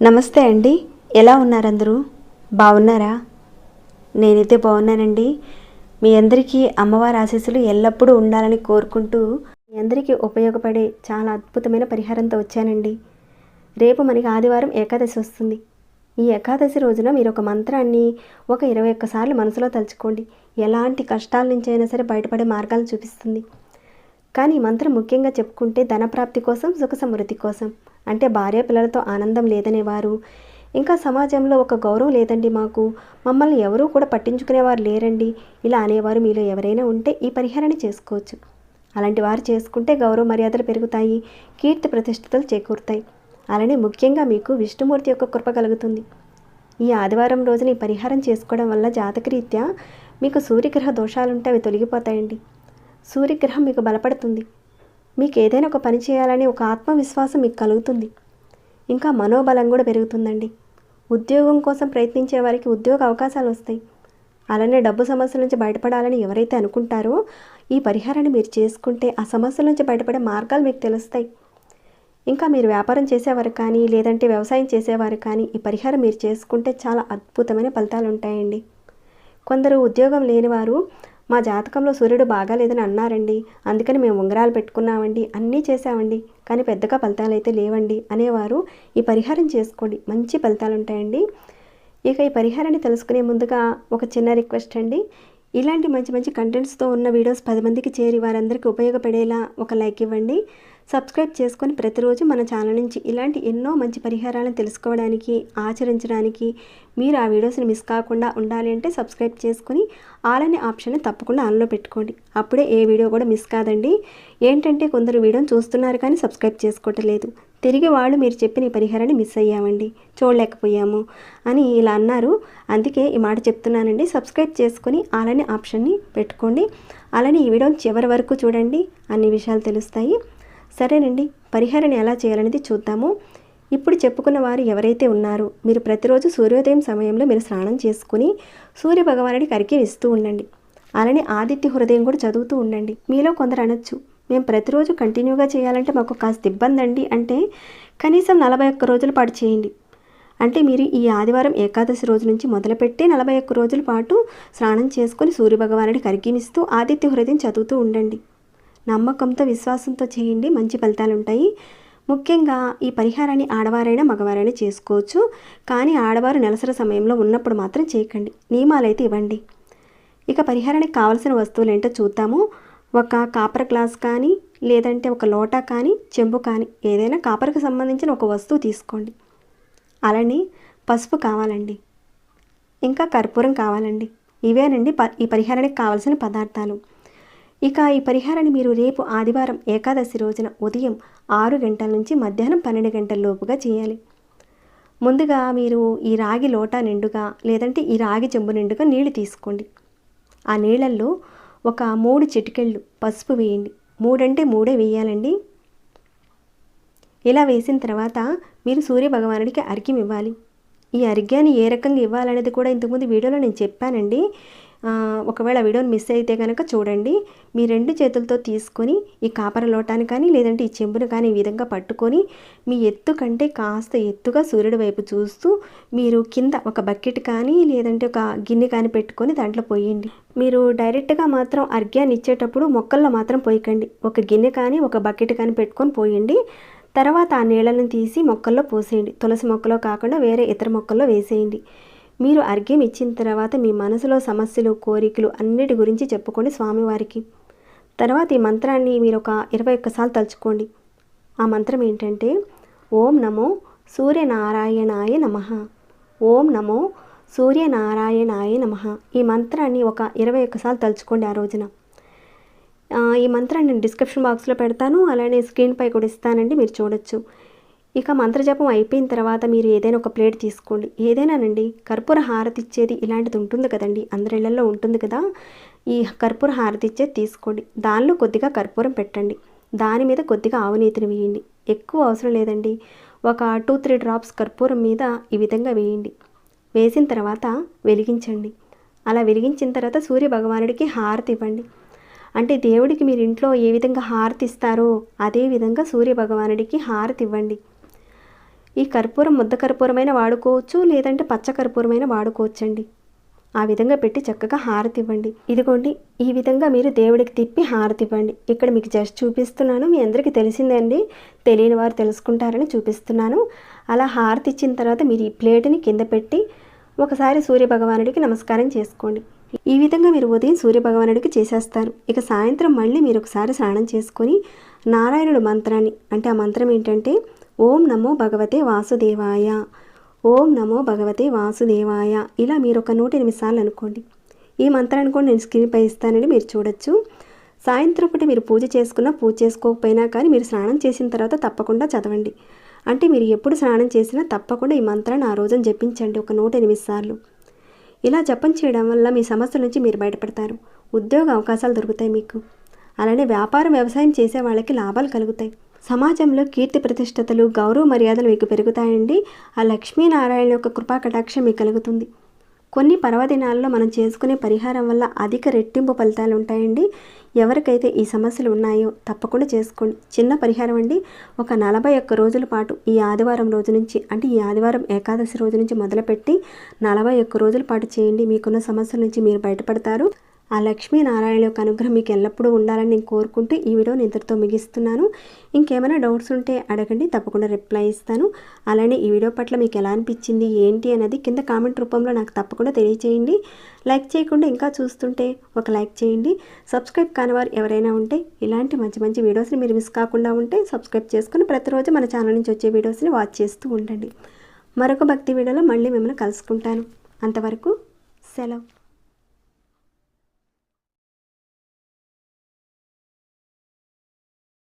నమస్తే అండి. ఎలా ఉన్నారందరూ? బాగున్నారా? నేనైతే బాగున్నానండి. మీ అందరికీ అమ్మవారి ఆశీస్సులు ఎల్లప్పుడూ ఉండాలని కోరుకుంటూ మీ అందరికీ ఉపయోగపడే చాలా అద్భుతమైన పరిహారంతో వచ్చానండి. రేపు మనకి ఆదివారం ఏకాదశి వస్తుంది. ఈ ఏకాదశి రోజున మీరు ఒక మంత్రాన్ని ఒక ఇరవై ఒక్కసార్లు మనసులో తలుచుకోండి. ఎలాంటి కష్టాల నుంచి అయినా సరే బయటపడే మార్గాలు చూపిస్తుంది. కానీ ఈ మంత్రం ముఖ్యంగా చెప్పుకుంటే ధనప్రాప్తి కోసం సుఖ సమృద్ధి కోసం. అంటే భార్య పిల్లలతో ఆనందం లేదనేవారు. ఇంకా సమాజంలో ఒక గౌరవం లేదండి మాకు. మమ్మల్ని ఎవరూ కూడా పట్టించుకునేవారు లేరండి. ఇలా అనేవారు మీలో ఎవరైనా ఉంటే ఈ పరిహారాన్ని చేసుకోవచ్చు. అలాంటి వారు చేసుకుంటే గౌరవ మర్యాదలు పెరుగుతాయి కీర్తి ప్రతిష్టతలు చేకూరుతాయి. అలానే ముఖ్యంగా మీకు విష్ణుమూర్తి యొక్క కృప కలుగుతుంది. ఈ ఆదివారం రోజున ఈ పరిహారం చేసుకోవడం వల్ల జాతకరీత్యా మీకు సూర్యగ్రహ దోషాలుంటే అవి తొలగిపోతాయండి. సూర్యగ్రహం మీకు బలపడుతుంది. మీకు ఏదైనా ఒక పని చేయాలని ఒక ఆత్మవిశ్వాసం మీకు కలుగుతుంది. ఇంకా మనోబలం కూడా పెరుగుతుందండి. ఉద్యోగం కోసం ప్రయత్నించే వారికి ఉద్యోగ అవకాశాలు వస్తాయి. అలానే డబ్బు సమస్యల నుంచి బయటపడాలని ఎవరైతే అనుకుంటారో ఈ పరిహారాన్ని మీరు చేసుకుంటే ఆ సమస్యల నుంచి బయటపడే మార్గాలు మీకు తెలుస్తాయి. ఇంకా మీరు వ్యాపారం చేసేవారు కానీ లేదంటే వ్యవసాయం చేసేవారు కానీ ఈ పరిహారం మీరు చేసుకుంటే చాలా అద్భుతమైన ఫలితాలు ఉంటాయండి. కొందరు ఉద్యోగం లేనివారు మా జాతకంలో సూర్యుడు బాగాలేదని అన్నారండి. అందుకని మేము ఉంగరాలు పెట్టుకున్నామండి. అన్నీ చేసామండి కానీ పెద్దగా ఫలితాలు అయితే లేవండి అనేవారు. ఈ పరిహారం చేసుకోండి. మంచి ఫలితాలు ఉంటాయండి. ఇక ఈ పరిహారాన్ని తెలుసుకునే ముందుగా ఒక చిన్న రిక్వెస్ట్ అండి. ఇలాంటి మంచి మంచి కంటెంట్స్తో ఉన్న వీడియోస్ పది మందికి చేరి వారందరికీ ఉపయోగపడేలా ఒక లైక్ ఇవ్వండి. సబ్స్క్రైబ్ చేసుకొని ప్రతిరోజు మన ఛానల్ నుంచి ఇలాంటి ఎన్నో మంచి పరిహారాలను తెలుసుకోవడానికి ఆచరించడానికి మీరు ఆ వీడియోస్ని మిస్ కాకుండా ఉండాలి అంటే సబ్స్క్రైబ్ చేసుకొని ఆల్ అనే తప్పకుండా ఆన్లో పెట్టుకోండి. అప్పుడే ఏ వీడియో కూడా మిస్ కాదండి. ఏంటంటే కొందరు వీడియోని చూస్తున్నారు కానీ సబ్స్క్రైబ్ చేసుకోవట్లేదు. తిరిగి వాళ్ళు మీరు చెప్పిన ఈ పరిహారాన్ని మిస్ అయ్యామండి. చూడలేకపోయాము అని ఇలా అన్నారు. అందుకే ఈ మాట చెప్తున్నానండి. సబ్స్క్రైబ్ చేసుకొని అలానే ఆప్షన్ని పెట్టుకోండి. అలానే ఈ వీడియోని చివరి వరకు చూడండి. అన్ని విషయాలు తెలుస్తాయి. సరేనండి పరిహారాన్ని ఎలా చేయాలనేది చూద్దాము. ఇప్పుడు చెప్పుకున్న వారు ఎవరైతే ఉన్నారో మీరు ప్రతిరోజు సూర్యోదయం సమయంలో మీరు స్నానం చేసుకుని సూర్య భగవానుడికి అర్ఘ్యం ఇస్తూ ఉండండి. అలానే ఆదిత్య హృదయం కూడా చదువుతూ ఉండండి. మీలో కొందరు అనొచ్చు మేము ప్రతిరోజు కంటిన్యూగా చేయాలంటే మాకు కాస్త ఇబ్బంది అండి అంటే కనీసం నలభై ఒక్క రోజుల పాటు చేయండి. అంటే మీరు ఈ ఆదివారం ఏకాదశి రోజు నుంచి మొదలుపెట్టి నలభై ఒక్క రోజుల పాటు స్నానం చేసుకొని సూర్యభగవానుడి కరిగిణిస్తూ ఆదిత్య హృదయం చదువుతూ ఉండండి. నమ్మకంతో విశ్వాసంతో చేయండి. మంచి ఫలితాలు ఉంటాయి. ముఖ్యంగా ఈ పరిహారాన్ని ఆడవారైనా మగవారైనా చేసుకోవచ్చు. కానీ ఆడవారు నెలసర సమయంలో ఉన్నప్పుడు మాత్రం చేయకండి. నియమాలు అయితే ఇవ్వండి. ఇక పరిహారానికి కావాల్సిన వస్తువులు ఏంటో చూద్దాము. ఒక కాపర్ గ్లాస్ కానీ లేదంటే ఒక లోటా కానీ చెంబు కానీ ఏదైనా కాపర్కి సంబంధించిన ఒక వస్తువు తీసుకోండి. అలానే పసుపు కావాలండి. ఇంకా కర్పూరం కావాలండి. ఇవేనండి ప ఈ పరిహారానికి కావాల్సిన పదార్థాలు. ఇక ఈ పరిహారాన్ని మీరు రేపు ఆదివారం ఏకాదశి రోజున ఉదయం ఆరు గంటల నుంచి మధ్యాహ్నం పన్నెండు గంటల లోపుగా చేయాలి. ముందుగా మీరు ఈ రాగి లోటా నిండుగా లేదంటే ఈ రాగి చెంబు నిండుగా నీళ్ళు తీసుకోండి. ఆ నీళ్ళల్లో ఒక మూడు చిటికెళ్ళు పసుపు వేయండి. మూడంటే మూడే వేయాలండి. ఇలా వేసిన తర్వాత మీరు సూర్య భగవానుడికి అర్ఘ్యం ఇవ్వాలి. ఈ అర్ఘ్యాన్ని ఏ రకంగా ఇవ్వాలనేది కూడా ఇంతకుముందు వీడియోలో నేను చెప్పానండి. ఒకవేళ వీడియోని మిస్ అయితే కనుక చూడండి. మీ రెండు చేతులతో తీసుకొని ఈ కాపర లోటాన్ని కానీ లేదంటే ఈ చెంబును కానీ ఈ విధంగా పట్టుకొని మీ ఎత్తు కంటే కాస్త ఎత్తుగా సూర్యుడి వైపు చూస్తూ మీరు కింద ఒక బకెట్ కానీ లేదంటే ఒక గిన్నె కానీ పెట్టుకొని దాంట్లో పోయండి. మీరు డైరెక్ట్గా మాత్రం అర్ఘ్యాన్ని ఇచ్చేటప్పుడు మొక్కల్లో మాత్రం పోయకండి. ఒక గిన్నె కానీ ఒక బకెట్ కానీ పెట్టుకొని పోయండి. తర్వాత ఆ నీళ్ళని తీసి మొక్కల్లో పోసేయండి. తులసి మొక్కలో కాకుండా వేరే ఇతర మొక్కల్లో వేసేయండి. మీరు అర్ఘ్యం ఇచ్చిన తర్వాత మీ మనసులో సమస్యలు కోరికలు అన్నిటి గురించి చెప్పుకోండి స్వామివారికి. తర్వాత ఈ మంత్రాన్ని మీరు ఒక ఇరవై ఒక్కసార్లు తలుచుకోండి. ఆ మంత్రం ఏంటంటే ఓం నమో సూర్యనారాయణాయ నమ. ఓం నమో సూర్యనారాయణాయ నమ. ఈ మంత్రాన్ని ఒక ఇరవై ఒక్కసార్లు తలుచుకోండి ఆ రోజున. ఈ మంత్రాన్ని నేను డిస్క్రిప్షన్ బాక్స్లో పెడతాను. అలానే స్క్రీన్పై కూడా ఇస్తానండి మీరు చూడొచ్చు. ఇక మంత్రజపం అయిపోయిన తర్వాత మీరు ఏదైనా ఒక ప్లేట్ తీసుకోండి. ఏదైనానండి కర్పూర హారతి ఇచ్చేది ఇలాంటిది ఉంటుంది కదండి అందరిళ్ళలో ఉంటుంది కదా ఈ కర్పూర హారతి ఇచ్చేది తీసుకోండి. దానిలో కొద్దిగా కర్పూరం పెట్టండి. దాని మీద కొద్దిగా ఆవునీతిని వేయండి. ఎక్కువ అవసరం లేదండి. ఒక టూ త్రీ డ్రాప్స్ కర్పూరం మీద ఈ విధంగా వేయండి. వేసిన తర్వాత వెలిగించండి. అలా వెలిగించిన తర్వాత సూర్య భగవానుడికి హారతి ఇవ్వండి. అంటే దేవుడికి మీరు ఇంట్లో ఏ విధంగా హారతి ఇస్తారో అదే విధంగా సూర్య భగవానుడికి హారతి ఇవ్వండి. ఈ కర్పూరం ముద్ద కర్పూరమైన వాడుకోవచ్చు లేదంటే పచ్చ కర్పూరమైన వాడుకోవచ్చండి. ఆ విధంగా పెట్టి చక్కగా హారతి ఇవ్వండి ఇదిగోండి ఈ విధంగా మీరు దేవుడికి తిప్పి హారతి ఇవ్వండి ఇక్కడ మీకు జస్ట్ చూపిస్తున్నాను మీ అందరికీ తెలిసిందే అండి. తెలియని వారు తెలుసుకుంటారని చూపిస్తున్నాను. అలా హారతి ఇచ్చిన తర్వాత మీరు ఈ ప్లేట్ని కింద పెట్టి ఒకసారి సూర్య భగవానుడికి నమస్కారం చేసుకోండి. ఈ విధంగా మీరు ఉదయం సూర్య భగవానుడికి చేసేస్తారు. ఇక సాయంత్రం మళ్ళీ మీరు ఒకసారి స్నానం చేసుకొని నారాయణుడు మంత్రాన్ని అంటే ఆ మంత్రం ఏంటంటే ఓం నమో భగవతే వాసుదేవాయ. ఓం నమో భగవతే వాసుదేవాయ. ఇలా మీరు ఒక నూట ఎనిమిది సార్లు అనుకోండి. ఈ మంత్రాన్ని కూడా నేను స్క్రీన్పై ఇస్తానని మీరు చూడొచ్చు. సాయంత్రం పూట మీరు పూజ చేసుకున్నా పూజ చేసుకోకపోయినా కానీ మీరు స్నానం చేసిన తర్వాత తప్పకుండా చదవండి. అంటే మీరు ఎప్పుడు స్నానం చేసినా తప్పకుండా ఈ మంత్రాన్ని ఆ రోజున జపించండి ఒక నూట ఎనిమిది సార్లు. ఇలా జపం చేయడం వల్ల మీ సమస్యల నుంచి మీరు బయటపడతారు. ఉద్యోగ అవకాశాలు దొరుకుతాయి మీకు. అలానే వ్యాపారం వ్యవసాయం చేసే వాళ్ళకి లాభాలు కలుగుతాయి. సమాజంలో కీర్తి ప్రతిష్టతలు గౌరవ మర్యాదలు మీకు పెరుగుతాయండి. ఆ లక్ష్మీనారాయణ యొక్క కృపా కటాక్షం మీకు కలుగుతుంది. కొన్ని పర్వదినాల్లో మనం చేసుకునే పరిహారం వల్ల అధిక రెట్టింపు ఫలితాలు ఉంటాయండి. ఎవరికైతే ఈ సమస్యలు ఉన్నాయో తప్పకుండా చేసుకోండి. చిన్న పరిహారం అండి. ఒక నలభై ఒక్క రోజుల పాటు ఈ ఆదివారం రోజు నుంచి అంటే ఈ ఆదివారం ఏకాదశి రోజు నుంచి మొదలుపెట్టి నలభై ఒక్క రోజుల పాటు చేయండి. మీకున్న సమస్యల నుంచి మీరు బయటపడతారు. ఆ లక్ష్మీనారాయణ యొక్క అనుగ్రహం మీకు ఎల్లప్పుడూ ఉండాలని నేను కోరుకుంటూ ఈ వీడియోని ఇంతటితో ముగిస్తున్నాను. ఇంకేమైనా డౌట్స్ ఉంటే అడగండి తప్పకుండా రిప్లై ఇస్తాను. అలానే ఈ వీడియో పట్ల మీకు ఎలా అనిపించింది ఏంటి అనేది కింద కామెంట్ రూపంలో నాకు తప్పకుండా తెలియచేయండి. లైక్ చేయకుండా ఇంకా చూస్తుంటే ఒక లైక్ చేయండి. సబ్స్క్రైబ్ కాని వారు ఎవరైనా ఉంటే ఇలాంటి మంచి మంచి వీడియోస్ని మీరు మిస్ కాకుండా ఉంటే సబ్స్క్రైబ్ చేసుకుని ప్రతిరోజు మన ఛానల్ నుంచి వచ్చే వీడియోస్ని వాచ్ చేస్తూ ఉండండి. మరొక భక్తి వీడియోలో మళ్ళీ మిమ్మల్ని కలుసుకుంటాను. అంతవరకు సెలవు.